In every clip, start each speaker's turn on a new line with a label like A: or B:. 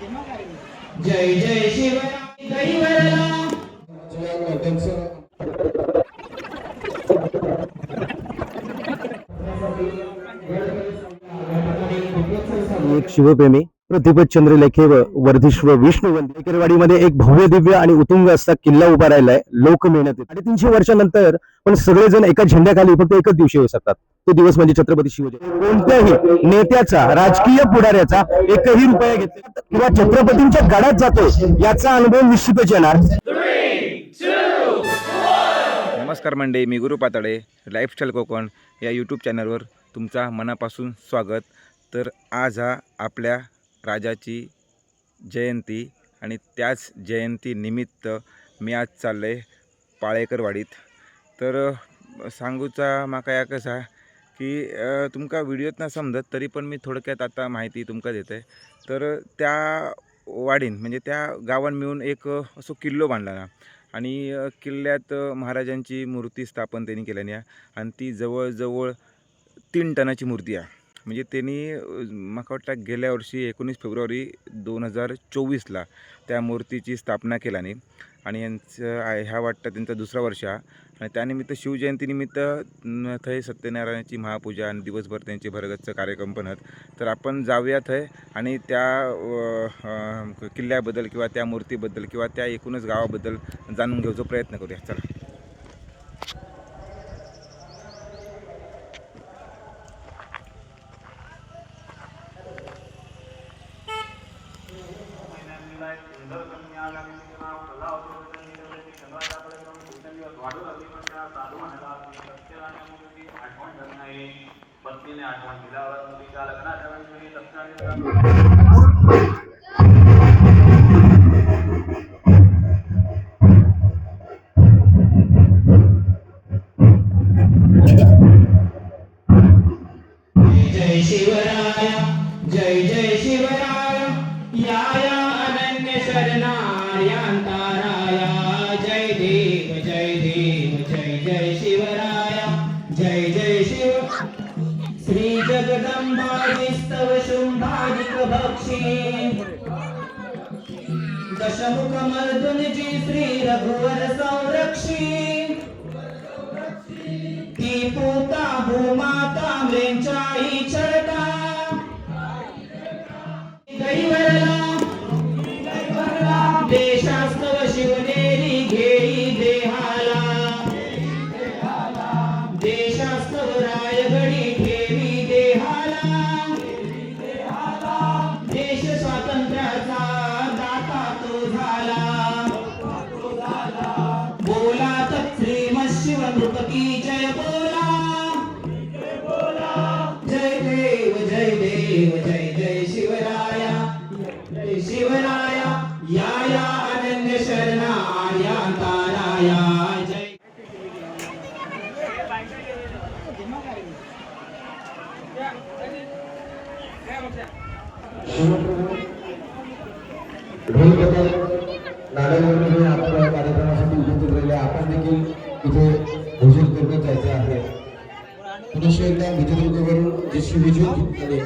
A: जय जय
B: एक शिवप्रेमी प्रतिपद चंद्रलेखे व वर्धिश्व विष्णू एकेरवाडीमध्ये एक भव्य दिव्य आणि उतुंग असा किल्ला उभा राहिलाय लोक मेहनत साडेतीनशे वर्षानंतर पण सगळेजण एका झेंड्याखाली फक्त एकच दिवशी येऊ शकतात. तो दिवस म्हणजे छत्रपती शिवजयंती कोणत्याही नेत्याचा राजकीय पुढाऱ्याचा एकही रुपया घेतला किंवा छत्रपतींच्या गडात जातो याचा अनुभव निश्चितच येणार.
C: नमस्कार मंडळी मी गुरु पातळे लाईफस्टाईल कोकण या यूट्यूब चॅनलवर तुमचा मनापासून स्वागत. तर आज हा आपल्या राजाची जयंती आणि त्याच जयंतीनिमित्त मी आज चाललं आहे पाळेकरवाडीत. तर सांगूचा माका या कसा की तुमका व्हिडिओत ना समजत तरी पण मी थोडक्यात आता माहिती तुमका देते तर त्या वाडीन म्हणजे त्या गावान मिळून एक असो किल्लो बांधला ना. आणि किल्ल्यात महाराजांची मूर्ती स्थापन त्यांनी केल्यानी आणि ती जवळजवळ तीन टनाची मूर्ती आहे म्हणजे त्यांनी मला म्हाका वाटतं गेल्या वर्षी एकोणीस फेब्रुवारी दोन हजार चोवीसला त्या मूर्तीची स्थापना केल्याने आणि यांचं आहे- ह्या वाटतं त्यांचा दुसरा वर्ष. हा आणि त्यानिमित्त शिवजयंतीनिमित्त थय थंय सत्यनारायणाची महापूजा आणि दिवसभर त्यांचे भरगतचं कार्यक्रम पण आहेत. तर आपण जाऊया थंय आणि त्या किल्ल्याबद्दल किंवा त्या मूर्तीबद्दल किंवा त्या एकूणच गावाबद्दल जाणून घेऊचा प्रयत्न करूया. चला.
D: aku mata melencahi
A: जय देव जय जय शिवराया जय शिवराया या या अनन्य शरणा आर्या ताराया जय
E: ढोलबद्दल नारायणमध्ये आपल्या कार्यक्रमासाठी उपस्थित राहिले आपण देखील इथे भोजन करून जायचं आहे पुनश्च एकदा विजयदुर्गवरून जे शिवजोत आले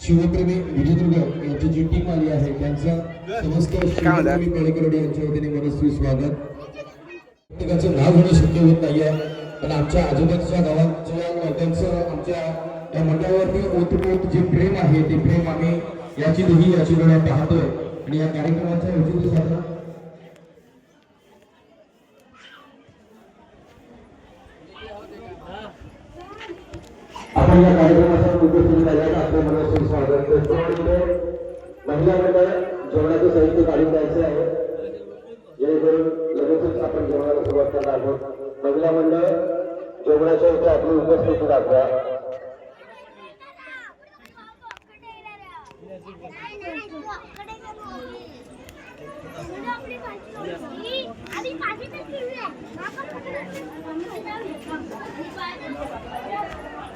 E: शिवप्रेमी विजयदुर्ग यांची जी टीम आली आहे त्यांचं समस्त शिवप्रेमी पेळेकरडे यांच्या वतीने मनस्वी स्वागत. प्रत्येकाचं नाव घेणं शक्य होत नाहीये पण आमच्या आजूबाजूच्या गावाच्या त्यांचं आमच्या या मंडळावरती ओतप्रोत जे प्रेम आहे ते प्रेम आम्ही याची देही याची वेळा पाहतोय. आणि या कार्यक्रमाच्या औचित्यासाठी आपण या कार्यक्रमाच्या उपस्थित झाल्याचं आपल्या मनापासून स्वागत करतो. महिला मंडळ जेवणाचं साहित्य काढून द्यायचं आहे. जेणेकरून लगेचच आपण जेवणाला सुरुवात करणार आहोत. महिला मंडळ जेवणाच्या इथे आपली उपस्थिती दाखवा.
F: आधी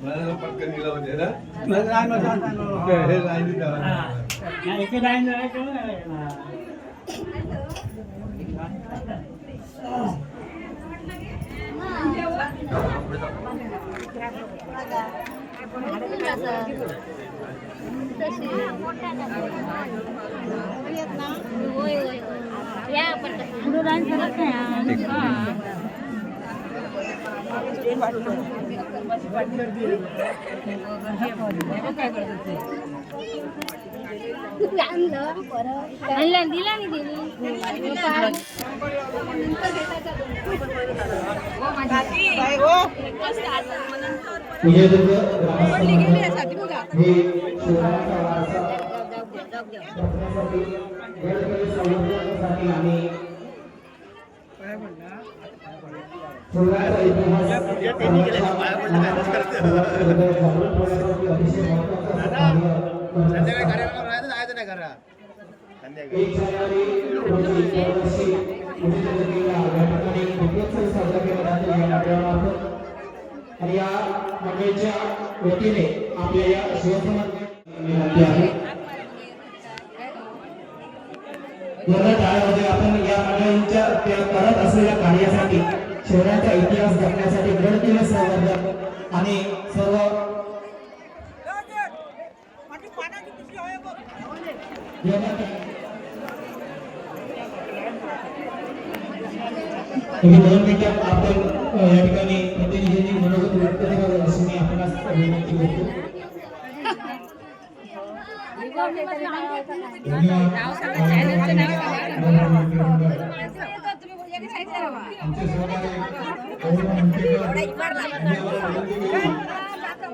F: आहे परी आधी परी चला आता परी
E: तो ठिकाणी उदयदुर्ग किल्ला किल्ला याचा आणि सर्व उदयदुर्ग ग्रामविकास मंडळ या
G: आपण पुढे डान्स करत नाही. आणलं दिला नाही दिली
F: विजयदुर्ग ग्रामस्थ हे शिवरायांचा वारसा जपण्यासाठी गडकिल्ले संवर्धनासाठी आम्ही शिवरायांचा इतिहास सर्वांच्या जागृत ठेवण्यासाठी अतिशय महत्त्वाचं कार्य एक जानेवारी रोजी दरवर्षी विजयदुर्गला या ठिकाणी दीपोत्सव साजरा केला जातो या मंडळामार्फत आणि या मंडळीच्या वतीने आपल्या या शिवसमाज विनंती आहे. जोरदार टाळ्यामध्ये आपण या मंडळींच्या त्या करत असलेल्या कार्यासाठी शहराचा इतिहास जपण्यासाठी गडकिल्ले संवर्धन आणि सर्व तुम्ही दोन मिनिटं आपण अ, या ठिकाणी प्रतिनिधींनी मनोगत व्यक्त करावं अशी मी आपणास विनंती करतो. आमचे सहकारी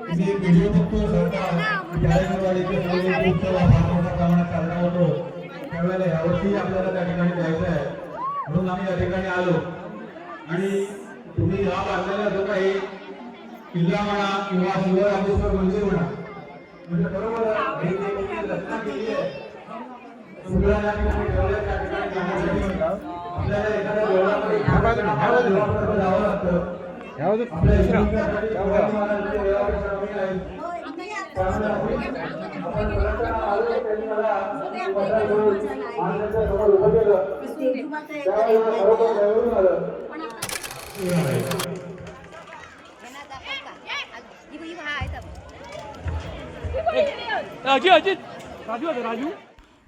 F: व्हिडिओ बघतो सरकार जायकवाडीचे नवरात्र उत्सव हा फार मोठ्या प्रमाणात साजरा होतो त्यावेळेला यावर्षी आपल्याला त्या ठिकाणी जायचं आहे म्हणून आम्ही या ठिकाणी आलो आणि तुम्ही हा बांधलेला जो काही किल्ला म्हणा किंवा शिवरामेश्वर मंदिर म्हणा म्हणजे बरोबर रचना केली आहे सगळ्या ठिकाणी ठेवल्या. त्या ठिकाणी जाण्यासाठी आपल्याला एखाद्या देवळामध्ये जावं लागतं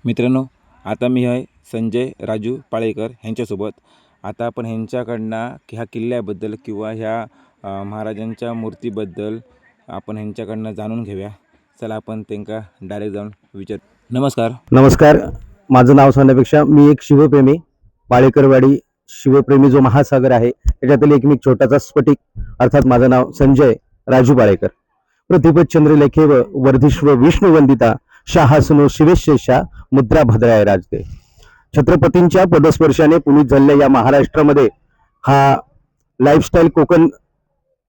C: मित्रांनो आता मी आहे संजय राजू पाळेकर ह्यांच्यासोबत. आता आपण ह्यांच्याकडनं ह्या किल्ल्याबद्दल किंवा ह्या महाराजांच्या मूर्तीबद्दल आपण ह्यांच्याकडनं जाणून घेऊया. चला आपण त्यांना डायरेक्ट जाऊन विचार. नमस्कार.
B: नमस्कार. माझं नाव सांगण्यापेक्षा मी एक शिवप्रेमी पाळेकरवाडी शिवप्रेमी जो महासागर आहे त्याच्यातील एक मी छोटासा स्फटिक अर्थात माझं नाव संजय राजू पाळेकर. प्रतिपत चंद्रलेखे व वर्धिश्व विष्णुवंदिता शहासनो शिवेशेषा मुद्रा भद्राय राजते. छत्रपतींच्या पदस्पर्शाने पुनीत झालेल्या या महाराष्ट्रामध्ये हा लाईफस्टाईल कोकण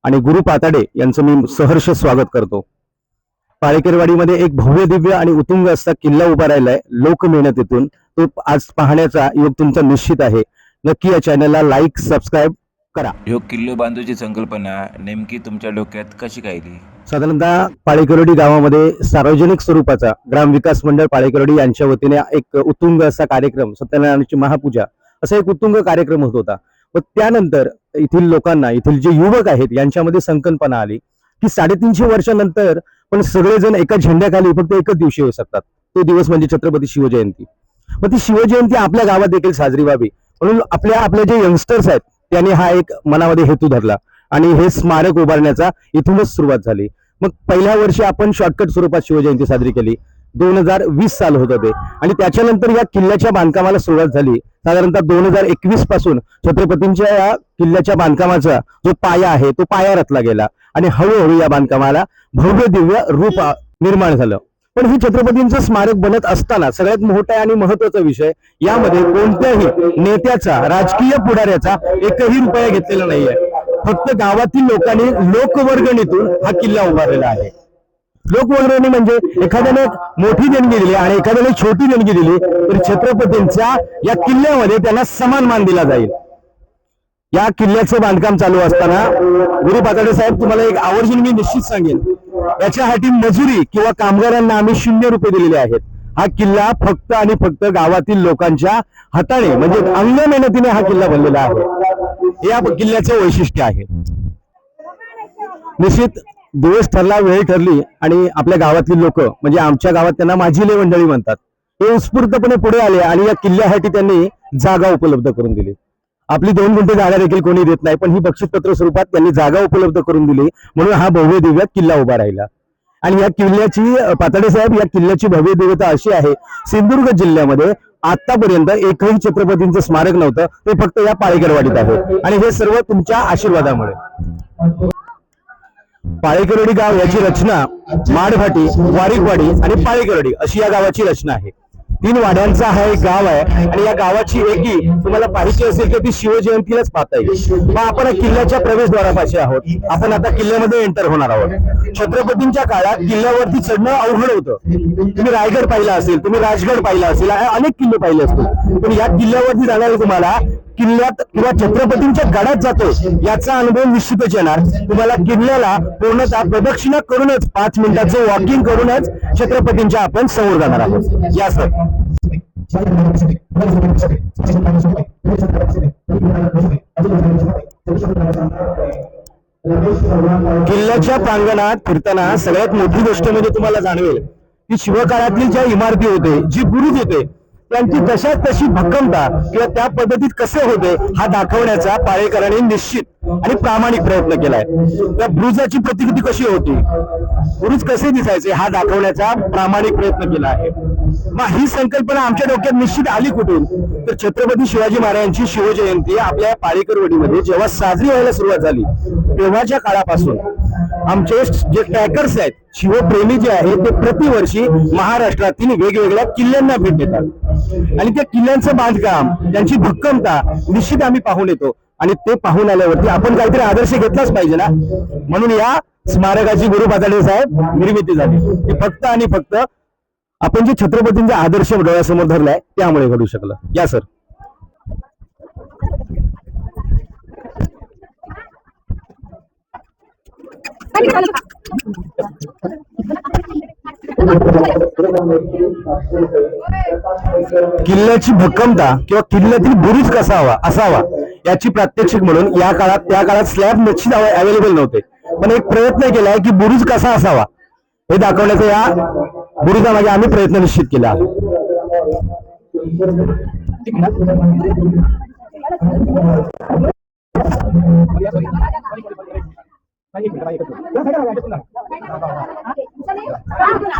B: आणि गुरु पाताडे यांचं मी सहर्ष स्वागत करतो. पाळेकरवाडीमध्ये एक भव्य दिव्य आणि उतुंग असा किल्ला उभा राहिलाय लोक मेहनतीतून तो आज पाहण्याचा योग तुमचा निश्चित आहे. नक्की या चॅनलला लाईक सबस्क्राईब करा.
C: ह्यो किल्लो बांधूची संकल्पना नेमकी तुमच्या डोक्यात कशी काय
B: साधारणतः पाळेकरोडी गावामध्ये सार्वजनिक स्वरूपाचा ग्रामविकास मंडळ पाळेकरोडी यांच्या वतीने एक उत्तुंग असा कार्यक्रम सत्यनारायणाची महापूजा असा एक उत्तुंग कार्यक्रम होत होता. व त्यानंतर येथील लोकांना येथील जे युवक आहेत यांच्यामध्ये संकल्पना आली की साडेतीनशे वर्षानंतर पण सगळेजण एका झेंड्याखाली फक्त एकच दिवशी येऊ शकतात. तो दिवस म्हणजे छत्रपती शिवजयंती. मग ती शिवजयंती आपल्या गावात देखील साजरी व्हावी. म्हणून आपल्या आपले जे यंगस्टर्स आहेत त्यांनी हा एक मनामध्ये हेतू धरला. आणि हे स्मारक उभारण्याचा इथूनच सुरुवात झाली. मग पहिल्या वर्षी आपण शॉर्टकट स्वरूपात शिवजयंती साजरी केली. दोन हजार वीस साल होत होते. आणि त्याच्यानंतर या किल्ल्याच्या बांधकामाला सुरुवात झाली. साधारणतः दोन हजार एकवीसपासून छत्रपतींच्या या किल्ल्याच्या बांधकामाचा जो पाया आहे तो पाया रचला गेला. आणि हळूहळू या बांधकामाला भव्य दिव्य रूप निर्माण झालं. पण हे छत्रपतींचं स्मारक बनत असताना सगळ्यात मोठा आणि महत्त्वाचा विषय यामध्ये कोणत्याही नेत्याचा राजकीय पुढाऱ्याचा एकही रुपया घेतलेला नाहीये. फक्त गावातील लोकांनी लोकवर्गणीतून हा किल्ला उभारलेला आहे. लोकवर्गणी म्हणजे एखाद्याने मोठी देणगी दिली आणि एखाद्याने छोटी देणगी दिली तर छत्रपतींच्या या किल्ल्यामध्ये त्यांना समान मान दिला जाईल. या किल्ल्याचं बांधकाम चालू असताना गुरु पाताडे साहेब तुम्हाला एक आवर्जून मी निश्चित सांगेन. याच्यासाठी मजुरी किंवा कामगारांना आम्ही शून्य रुपये दिलेले आहेत. हा किल्ला फक्त आणि फक्त गावातील लोकांच्या हाताने म्हणजे अंग मेहनतीने हा किल्ला बनलेला आहे. या किल्ल्याचे वैशिष्ट्य आहे. निश्चित दिवस ठरला वेळ ठरली आणि आपल्या गावातली लोक म्हणजे आमच्या गावात त्यांना माझी मंडळी म्हणतात. हे उत्स्फूर्तपणे पुढे आले आणि या किल्ल्यासाठी त्यांनी जागा उपलब्ध करून दिली. आपली दोन गुंठे जागा देखील कोणी देत नाही पण ही बक्षीसपत्र स्वरूपात त्यांनी जागा उपलब्ध करून दिली. म्हणून हा भव्य दिव्यात किल्ला उभा राहिला. आणि या किल्ल्याची अ, साहेब या किल्ल्याची भव्य देवता अशी आहे सिंधुदुर्ग जिल्ह्यामध्ये आतापर्यंत एकही छत्रपतींचं स्मारक नव्हतं. ते फक्त या पाळेकरवाडीत आहे आणि हे सर्व तुमच्या आशीर्वादामुळे. पाळेकरवाडी गाव याची रचना माडभाटी वारिकवाडी आणि पाळेकरवाडी अशी या गावाची रचना आहे. तीन वाड्यांचा हा एक गाव आहे. आणि या गावाची एकी तुम्हाला पाहिजे असेल तर ती शिवजयंतीलाच पाहता येईल. मग आपण किल्ल्याच्या प्रवेशद्वारापाशी आहोत. आपण आता किल्ल्यामध्ये एंटर होणार आहोत. छत्रपतींच्या काळात किल्ल्यावरती चढणं अवघड होतं. तुम्ही रायगड पाहिला असेल तुम्ही राजगड पाहिला असेल अनेक किल्ले पाहिले असतील. पण या किल्ल्यावरती जाणारे तुम्हाला किल्ल्यात किंवा छत्रपतींच्या गडात जातो याचा अनुभव निश्चितच येणार. तुम्हाला किल्ल्याला पूर्णतः प्रदक्षिणा करूनच पाच मिनिटाचं वॉकिंग करूनच छत्रपतींच्या आपण समोर जाणार आहोत. या सर किल्ल्याच्या प्रांगणात फिरताना सगळ्यात मोठी गोष्ट म्हणजे तुम्हाला जाणवेल की शिवकाळातील ज्या इमारती होते जी बुरुज होते त्यांची तशाच तशी भक्कमता किंवा त्या पद्धतीत कसे होते हा दाखवण्याचा पाळेकरांनी निश्चित आणि प्रामाणिक प्रयत्न केलाय. त्या बुरुजाची प्रतिकृती कशी होती? बुरुज कसे दिसायचे हा दाखवण्याचा प्रामाणिक प्रयत्न केला आहे. मग ही संकल्पना आमच्या डोक्यात निश्चित आली कुठून? तर छत्रपती शिवाजी महाराजांची शिवजयंती आपल्या पाळेकरवाडीमध्ये जेव्हा साजरी व्हायला सुरुवात झाली तेव्हाच्या काळापासून आमचे जे ट्रॅकर्स आहेत शिवप्रेमी जे आहेत ते प्रतिवर्षी महाराष्ट्रातील वेगवेगळ्या किल्ल्यांना भेट देतात. आणि त्या किल्ल्यांचं बांधकाम त्यांची भक्कमता निश्चित आम्ही पाहून येतो. आणि ते पाहून आल्यावरती आपण काहीतरी आदर्श घेतलाच पाहिजे ना? म्हणून या स्मारकाची गुरु पाताडे साहेब निर्मिती झाली. हे फक्त आणि फक्त आपण जे छत्रपतींचा आदर्श डोळ्यासमोर धरलाय त्यामुळे घडू शकलं. या सर. किल्ल्याची भक्कमता किंवा किल्ल्यातील बुरुज कसा हवा असावा याची प्रात्यक्षिक म्हणून या काळात त्या काळात स्लॅब निश्चित अवेलेबल नव्हते. पण एक प्रयत्न केलाय की बुरुज कसा असावा हे दाखवण्याचा या बुरुजामागे आम्ही प्रयत्न निश्चित केला. आहे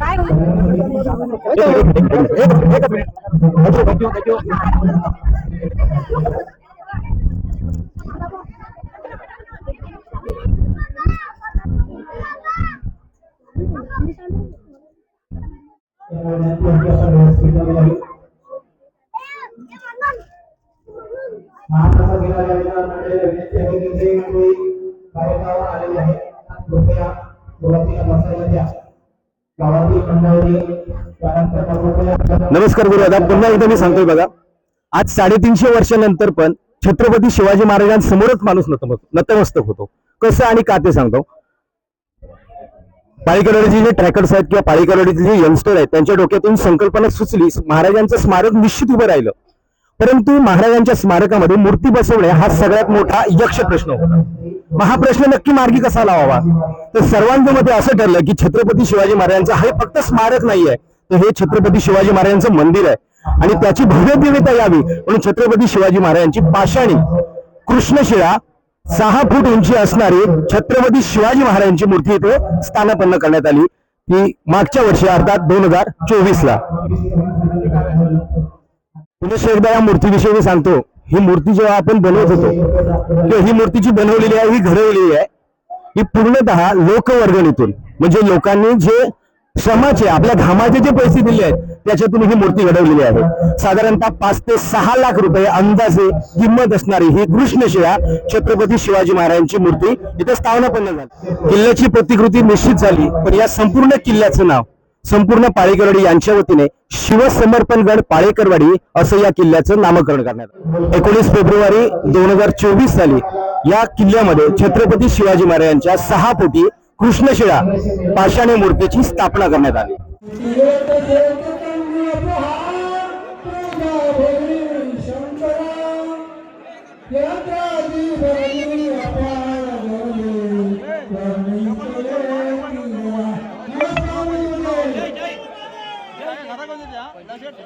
B: आतमध्ये. नको बिनधास्त ये. एक मिनिट, नमस्कार गुरुदादा पुन्हा एकदा मी सांगतोय बघा आज साडेतीनशे वर्षानंतर पण छत्रपती शिवाजी महाराजांसमोरच माणूस नतमस्तक होतो. कसं आणि का ते सांगतो? पाळीकरवाडीचे जे ट्रॅकर्स आहेत किंवा पाळीकरवाडीचे जे यंगस्टर आहेत त्यांच्या डोक्यातून संकल्पना सुचली महाराजांचं स्मारक निश्चित उभं राहिलं. परंतु महाराजांच्या स्मारकामध्ये मूर्ती बसवणे हा सगळ्यात मोठा यक्ष प्रश्न होता. हा प्रश्न नक्की मार्गी कसा लावावा? तर सर्वांच्या मध्ये असं ठरलं की छत्रपती शिवाजी महाराजांचं हे फक्त स्मारक नाही आहे तर हे छत्रपती शिवाजी महाराजांचं मंदिर आहे. आणि त्याची भव्य दिव्यता यावी म्हणून छत्रपती शिवाजी महाराजांची पाषाणी. कृष्णशिळा सहा फूट उंची असणारी छत्रपती शिवाजी महाराजांची मूर्ती इथे स्थानापन्न करण्यात आली. की मागच्या वर्षी अर्थात दोन हजार चोवीस ला पुन्हा एकदा या मूर्तीविषयी मी सांगतो. ही मूर्ती जेव्हा आपण बनवत होतो किंवा ही मूर्ती जी बनवलेली आहे ही घडवलेली आहे. ही पूर्णतः लोकवर्गणीतून म्हणजे लोकांनी जे श्रमाचे आपल्या घामाचे जे पैसे दिले आहेत त्याच्यातून ही मूर्ती घडवलेली आहे. साधारणतः पाच ते सहा लाख रुपये अंदाजे किंमत असणारी ही कृष्णशिळा छत्रपती शिवाजी महाराजांची मूर्ती. इथे स्थापनापन्न झाली. किल्ल्याची प्रतिकृती निश्चित झाली पण या संपूर्ण किल्ल्याचं नाव संपूर्ण पाळेकरवाडी यांच्या वतीने शिवसमर्पणगड पाळेकरवाडी असं या किल्ल्याचं नामकरण करण्यात आलं. एकोणीस फेब्रुवारी दोन हजार चोवीस साली या किल्ल्यामध्ये छत्रपती शिवाजी महाराजांच्या सहा फुटी कृष्णशिळा पाषाणी मूर्तीची स्थापना करण्यात आली.
E: एकदा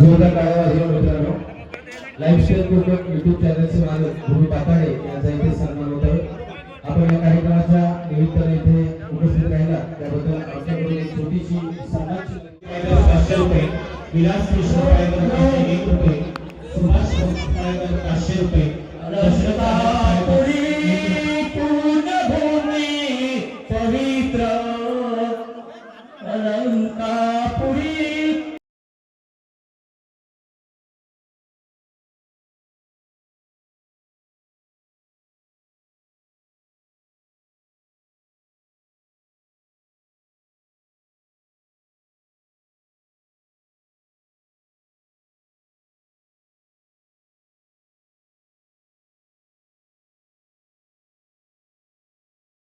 E: जोरदार टाळ्या वाजवा मित्रांनो. लाईव्ह युट्यूब चॅनलचे मालक भूमी पाताडे यांचा इथे सन्मान होत आहे. आपण या कार्यक्रमाच्या निमित्ताने इथे उपस्थित राहिला. त्याबद्दल आमच्याकडून एक छोटीशी सन्मानची पाचशे रुपये विलास कृष्ण पाचशे रुपये सुभाष पाचशे रुपये.